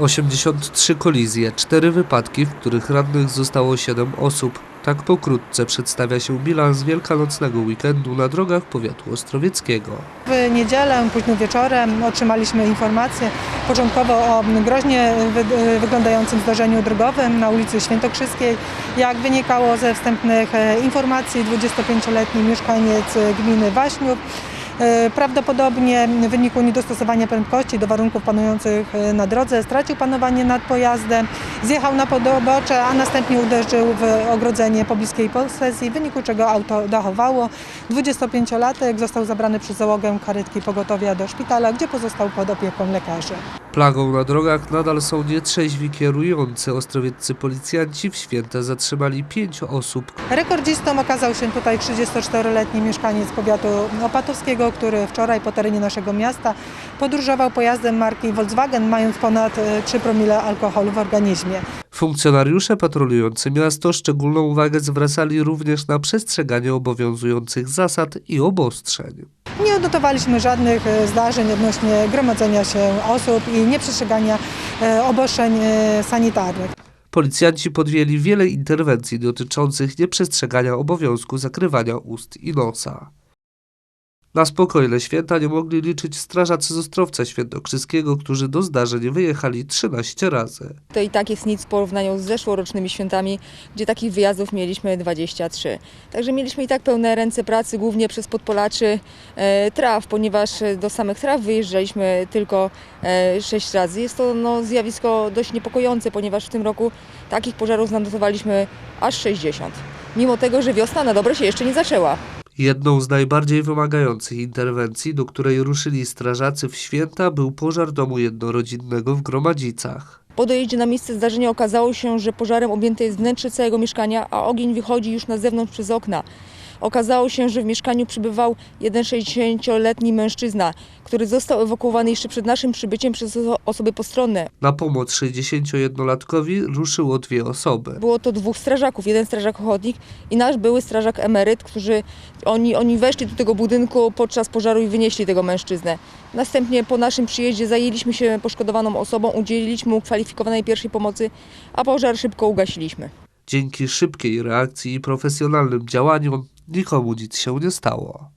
83 kolizje, 4 wypadki, w których rannych zostało 7 osób. Tak pokrótce przedstawia się bilans wielkanocnego weekendu na drogach powiatu ostrowieckiego. W niedzielę, późno wieczorem otrzymaliśmy informację początkowo o groźnie wy, wyglądającym zdarzeniu drogowym na ulicy Świętokrzyskiej. Jak wynikało ze wstępnych e, informacji, 25-letni mieszkaniec e, gminy Waśniów e, prawdopodobnie w wyniku niedostosowania prędkości do warunków panujących e, na drodze stracił panowanie nad pojazdem, zjechał na podobocze, a następnie uderzył w ogrodzenie pobliskiej posesji, w wyniku czego auto dachowało. 25-latek został zabrany przez załogę karetki pogotowia do szpitala, gdzie pozostał pod opieką lekarzy. Plagą na drogach nadal są nietrzeźwi kierujący. Ostrowieccy policjanci w święta zatrzymali 5 osób. Rekordzistą okazał się tutaj 34-letni mieszkaniec powiatu opatowskiego, który wczoraj po terenie naszego miasta podróżował pojazdem marki Volkswagen, mając ponad e, 3 promile alkoholu w organizmie. Funkcjonariusze patrolujący miasto szczególną uwagę zwracali również na przestrzeganie obowiązujących zasad i obostrzeń. Nie odnotowaliśmy żadnych e, zdarzeń odnośnie gromadzenia się osób i nieprzestrzegania e, obostrzeń e, sanitarnych. Policjanci podjęli wiele interwencji dotyczących nieprzestrzegania obowiązku zakrywania ust i nosa. Na spokojne święta nie mogli liczyć strażacy z Ostrowca Świętokrzyskiego, którzy do zdarzeń wyjechali 13 razy. To i tak jest nic w porównaniu z zeszłorocznymi świętami, gdzie takich wyjazdów mieliśmy 23. Także mieliśmy i tak pełne ręce pracy, głównie przez podpolaczy e, traw, ponieważ do samych traw wyjeżdżaliśmy tylko e, 6 razy. Jest to no, zjawisko dość niepokojące, ponieważ w tym roku takich pożarów zanotowaliśmy aż 60. Mimo tego, że wiosna na dobre się jeszcze nie zaczęła. Jedną z najbardziej wymagających interwencji, do której ruszyli strażacy w święta, był pożar domu jednorodzinnego w Gromadzicach. Po na miejsce zdarzenia okazało się, że pożarem objęte jest wnętrze całego mieszkania, a ogień wychodzi już na zewnątrz przez okna. Okazało się, że w mieszkaniu przebywał jeden 60-letni mężczyzna, który został ewakuowany jeszcze przed naszym przybyciem przez oso- osoby postronne. Na pomoc 61-latkowi ruszyło dwie osoby. Było to dwóch strażaków, jeden strażak ochotnik i nasz były strażak emeryt, którzy oni, oni weszli do tego budynku podczas pożaru i wynieśli tego mężczyznę. Następnie po naszym przyjeździe zajęliśmy się poszkodowaną osobą, udzieliliśmy mu kwalifikowanej pierwszej pomocy, a pożar szybko ugasiliśmy. Dzięki szybkiej reakcji i profesjonalnym działaniom nikomu nic się nie stało.